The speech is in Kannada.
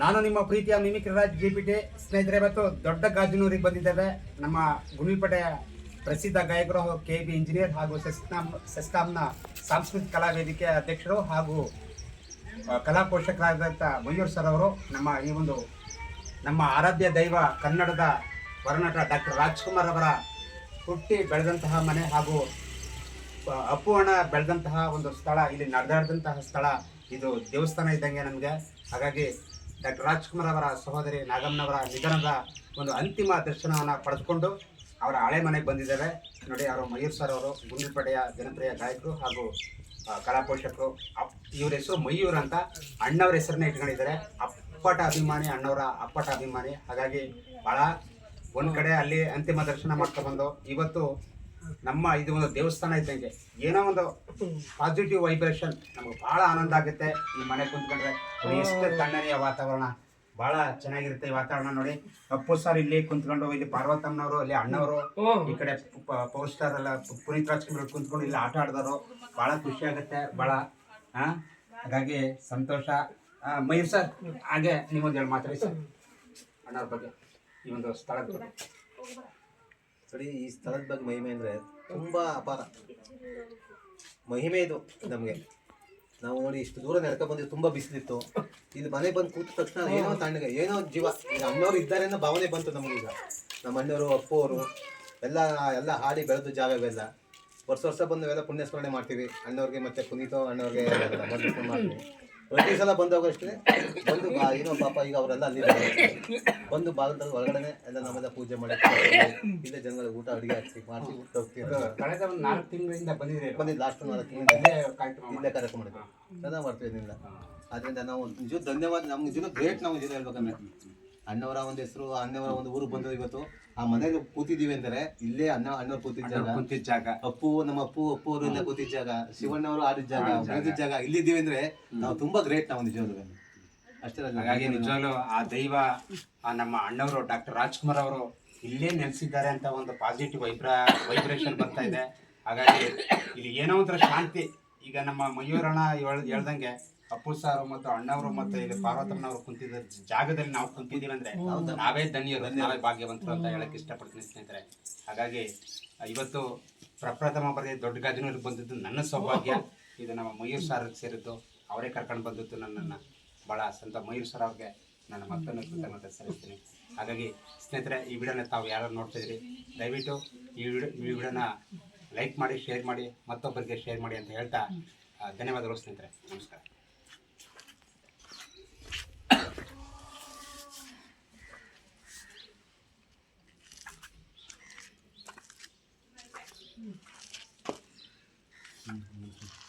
ನಾನು ನಿಮ್ಮ ಪ್ರೀತಿಯ mimicry Raj G P T ಸ್ನೇಹಿತರೆ, ಇವತ್ತು ದೊಡ್ಡ ಗಾಜಿನೂರಿಗೆ ಬಂದಿದ್ದೇವೆ. ನಮ್ಮ ಗುಣಿಪೇಟೆಯ ಪ್ರಸಿದ್ಧ ಗಾಯಕರು ಕೆ ಬಿ ಇಂಜಿನಿಯರ್ ಹಾಗೂ ಸೆಸ್ಕಾಂ, ಸೆಸ್ಕಾಂನ ಸಾಂಸ್ಕೃತಿಕ ಕಲಾ ವೇದಿಕೆಯ ಅಧ್ಯಕ್ಷರು ಹಾಗೂ ಕಲಾ ಪೋಷಕರಾದಂಥ ಮಯೂರ್ ಸರ್ ಅವರು, ನಮ್ಮ ಈ ಒಂದು, ನಮ್ಮ ಆರಾಧ್ಯ ದೈವ ಕನ್ನಡದ ವರನಟ ಡಾಕ್ಟರ್ ರಾಜ್ಕುಮಾರ್ ಅವರ ಹುಟ್ಟಿ ಬೆಳೆದಂತಹ ಮನೆ ಹಾಗೂ ಅಪ್ಪು ಬೆಳೆದಂತಹ ಒಂದು ಸ್ಥಳ, ಇಲ್ಲಿ ನಡೆದಾಡಿದಂತಹ ಸ್ಥಳ, ಇದು ದೇವಸ್ಥಾನ ಇದ್ದಂಗೆ ನಮಗೆ. ಹಾಗಾಗಿ ಡಾಕ್ಟರ್ ರಾಜ್ಕುಮಾರ್ ಅವರ ಸಹೋದರಿ ನಾಗಮ್ಮನವರ ನಿಧನದ ಒಂದು ಅಂತಿಮ ದರ್ಶನವನ್ನು ಪಡೆದುಕೊಂಡು ಅವರ ಹಳೆ ಮನೆಗೆ ಬಂದಿದ್ದಾರೆ ನೋಡಿ, ಅವರು ಮಯೂರ್ ಸರ್ ಅವರು ಗುಂಡಿಪಡೆಯ ಜನಪ್ರಿಯ ಗಾಯಕರು ಹಾಗೂ ಕಲಾ ಪೋಷಕರು. ಅಪ್, ಇವ್ರ ಹೆಸರು ಮಯೂರ್ ಅಂತ ಅಣ್ಣವ್ರ ಹೆಸರನ್ನೇ ಇಟ್ಕೊಂಡಿದ್ದಾರೆ. ಅಪ್ಪಟ ಅಭಿಮಾನಿ, ಅಣ್ಣವರ ಅಪ್ಪಟ ಅಭಿಮಾನಿ. ಹಾಗಾಗಿ ಭಾಳ ಒಂದು ಕಡೆ ಅಲ್ಲಿ ಅಂತಿಮ ದರ್ಶನ ಮಾಡ್ಕೊಂಡ್ಬಂದು ಇವತ್ತು ನಮ್ಮ ಇದು ಒಂದು ದೇವಸ್ಥಾನ ಇದ್ದಂಗೆ. ಏನೋ ಒಂದು ಪಾಸಿಟಿವ್ ವೈಬ್ರೇಷನ್ ನಮಗೆ ಬಹಳ ಆನಂದ ಆಗುತ್ತೆ ಈ ಮನೆ ಕುಂತ್ಕೊಂಡ್ರೆ. ಎಷ್ಟು ತಣ್ಣನೆಯ ವಾತಾವರಣ. ಬಹಳ ಚೆನ್ನಾಗಿರುತ್ತೆ ಈ ವಾತಾವರಣ ನೋಡಿ. ಅಪ್ಪು ಸರ್ ಇಲ್ಲಿ ಕುಂತ್ಕೊಂಡು ಇಲ್ಲಿ ಪಾರ್ವತಮ್ಮನವರು ಅಲ್ಲಿ ಅಣ್ಣವರು ಈ ಕಡೆ ಪವರ್ ಸ್ಟಾರ್ ಎಲ್ಲ ಪುನೀತ್ ರಾಜ್ಕುಮಾರ್ ಕುಂತ್ಕೊಂಡು ಇಲ್ಲಿ ಆಟ ಆಡಿದವರು. ಬಹಳ ಖುಷಿ ಆಗುತ್ತೆ ಬಹಳ ಹಾ ಹಾಗಾಗಿ ಸಂತೋಷ. ಮಯೂರ್ ಸರ್ ಹಾಗೆ ನೀವೊಂದು ಹೇಳಿ ಮಾತಾಡಿ ಸರ್. ಅಣ್ಣವ್ರ ಬಗ್ಗೆ ಈ ಒಂದು ಸ್ಥಳದ ಬಗ್ಗೆ. ನೋಡಿ ಈ ಸ್ಥಳದ ಬಗ್ಗೆ ಮಹಿಮೆ ಅಂದರೆ ತುಂಬ ಅಪಾರ. ಮಹಿಮೆ ಇದು ನಮಗೆ. ನಾವು ನೋಡಿ ಇಷ್ಟು ದೂರ ನಡ್ಕೊ ಬಂದಿವಿ ತುಂಬ ಬಿಸಿಲಿತ್ತು. ಇಲ್ಲಿ ಮನೆ ಬಂದು ಕೂತ ತಕ್ಷಣ ಏನೋ ತಣ್ಣಗೆ, ಏನೋ ಜೀವ. ಈಗ ಅಣ್ಣವ್ರು ಇದ್ದಾರೆ ಅನ್ನೋ ಭಾವನೆ ಬಂತು ನಮಗೀಗ ನಮ್ಮ ಅಣ್ಣವರು ಅಪ್ಪವರು ಎಲ್ಲ ಎಲ್ಲ ಹಾಡಿ ಬೆಳೆದು ಜಾಗ ಇವೆಲ್ಲ ವರ್ಷ ವರ್ಷ ಬಂದು ಪುಣ್ಯಸ್ಮರಣೆ ಪುಣ್ಯ ಸ್ಮರಣೆ ಮಾಡ್ತೀವಿ. ಅಣ್ಣವ್ರಿಗೆ ಮತ್ತೆ ಪುನೀತ ಅಣ್ಣವ್ರಿಗೆ ಎಲ್ಲ ಮಾಡ್ತೀವಿ. ಪ್ರತಿ ಸಲ ಬಂದಾಗ ಅಷ್ಟೇ. ಬಂದು ಬಾ- ಏನೋ ಪಾಪ ಈಗ ಅವರೆಲ್ಲ ಅಲ್ಲಿ ಬಂದು ಬಾಗಿಲದಲ್ಲಿ ಒಳಗಡೆ ಎಲ್ಲ ನಮ್ಮೆಲ್ಲ ಪೂಜೆ ಮಾಡಿ ಇಲ್ಲೇ ಜನಗಳಿಗೆ ಊಟ ಅಡುಗೆ ಹಾಕಿ ಮಾಡಿಸಿ ಊಟ ಹೋಗ್ತೀವಿ. ಕಳೆದ ಒಂದು ನಾಲ್ಕು ತಿಂಗಳಿಂದ ಬಂದಿದೆ ಬಂದಿದ್ದು ಲಾಸ್ಟ್ ನಾಲ್ಕು ತಿಂಗಳಿಂದ. ಇಲ್ಲೇ ಕಾರ್ಯಕ್ರಮ ಕಾರ್ಯಕ್ರಮ ಮಾಡಿದ್ವಿ ಚೆನ್ನಾಗಿ ಮಾಡ್ತೀವಿ ಇದರಿಂದ ಆದ್ರಿಂದ ನಾವು ನಿಜ ಧನ್ಯವಾದ ನಮ್ಗೆ ಜೀವನ ಗ್ರೇಟ್ ನಾವು ಜೀವನ ಹೇಳ್ಬೇಕಂದ್ರೆ. ಅಣ್ಣವರ ಒಂದು ಹೆಸರು ಅಣ್ಣವರ ಒಂದು ಊರು ಬಂದದ ಇವತ್ತು. ಆ ಮನೆಗೆ ಕೂತಿದ್ದೀವಿ ಅಂದ್ರೆ ಇಲ್ಲೇ ಅಣ್ಣ ಅಣ್ಣವ್ರು ಕೂತಿದ್ದ ಜಾಗ. ಕುಂತಿದ್ದ ಜಾಗ. ಅಪ್ಪು ನಮ್ಮ ಅಪ್ಪು ಅಪ್ಪು ಅವರು ಇಲ್ಲ ಕೂತಿದ್ದ ಜಾಗ. ಶಿವಣ್ಣವರು ಆಡಿದ ಜಾಗ ಬೆಳೆದಿದ್ದ ಜಾಗ. ಇಲ್ಲಿದ್ದೀವಿ ಅಂದ್ರೆ ನಾವು ತುಂಬಾ ಗ್ರೇಟ್ ನಾವು ನಿಜವಾಗ್ಲೂ. ಅಷ್ಟೇ ಅಲ್ಲ ಹಾಗಾಗಿ ನಿಜವಾಗ್ಲೂ ಆ ದೈವ ಆ ನಮ್ಮ ಅಣ್ಣವರು ಡಾಕ್ಟರ್ ರಾಜ್ಕುಮಾರ್ ಅವರು ಇಲ್ಲೇ ನೆಲೆಸಿದ್ದಾರೆ ಅಂತ ಒಂದು ಪಾಸಿಟಿವ್ ವೈಬ್ರಾ ವೈಬ್ರೇಷನ್ ಬರ್ತಾ ಇದೆ. ಹಾಗಾಗಿ ಇಲ್ಲಿ ಏನೋ ಒಂಥರ ಶಾಂತಿ. ಈಗ ನಮ್ಮ ಮಯೂರಣ್ಣ ಹೇಳ್ ಹೇಳ್ದಂಗೆ ಅಪ್ಪು ಸಾರು ಮತ್ತು ಅಣ್ಣವರು ಮತ್ತು ಇಲ್ಲಿ ಪಾರ್ವತಮ್ಮನವರು ಕುಂತಿದ್ದ ಜಾಗದಲ್ಲಿ ನಾವು ಕುಂತಿದ್ದೀವಿ ಅಂದ್ರೆ ನಾವೇ ಧನ್ಯರು ನಾವೇ ಭಾಗ್ಯವಂತರು ಅಂತ ಹೇಳಕ್ ಇಷ್ಟಪಡ್ತೀನಿ ಸ್ನೇಹಿತರೆ. ಹಾಗಾಗಿ ಇವತ್ತು ಪ್ರಪ್ರಥಮ ಬಾರಿ ದೊಡ್ಡ ಗಾಜನೂರಿಗೆ ಬಂದಿದ್ದು ನನ್ನ ಸೌಭಾಗ್ಯ. ಇದು ನಮ್ಮ ಮಯೂರ್ ಸಾರ್ ಸೇರಿದ್ದು. ಅವರೇ ಕರ್ಕೊಂಡು ಬಂದಿದ್ದು ನನ್ನನ್ನು. ಭಾಳ ಸಂತ ಮಯೂರ್ ಸರ್ ಅವ್ರಿಗೆ ನನ್ನ ಮಕ್ಕಳನ್ನು ಕೃತಜ್ಞತೆ ಸಲ್ಲಿಸ್ತೀನಿ. ಹಾಗಾಗಿ ಸ್ನೇಹಿತರೆ ಈ ವಿಡಿಯೋನ ತಾವು ಯಾರು ನೋಡ್ತಿದ್ರಿ ದಯವಿಟ್ಟು ಈ ವಿಡಿಯೋ ಈ ವಿಡಿಯೋನ ಲೈಕ್ ಮಾಡಿ ಶೇರ್ ಮಾಡಿ ಮತ್ತೊಬ್ಬರಿಗೆ ಶೇರ್ ಮಾಡಿ ಅಂತ ಹೇಳ್ತಾ ಧನ್ಯವಾದಗಳು ಸ್ನೇಹಿತರೆ. ನಮಸ್ಕಾರ. 嗯嗯嗯。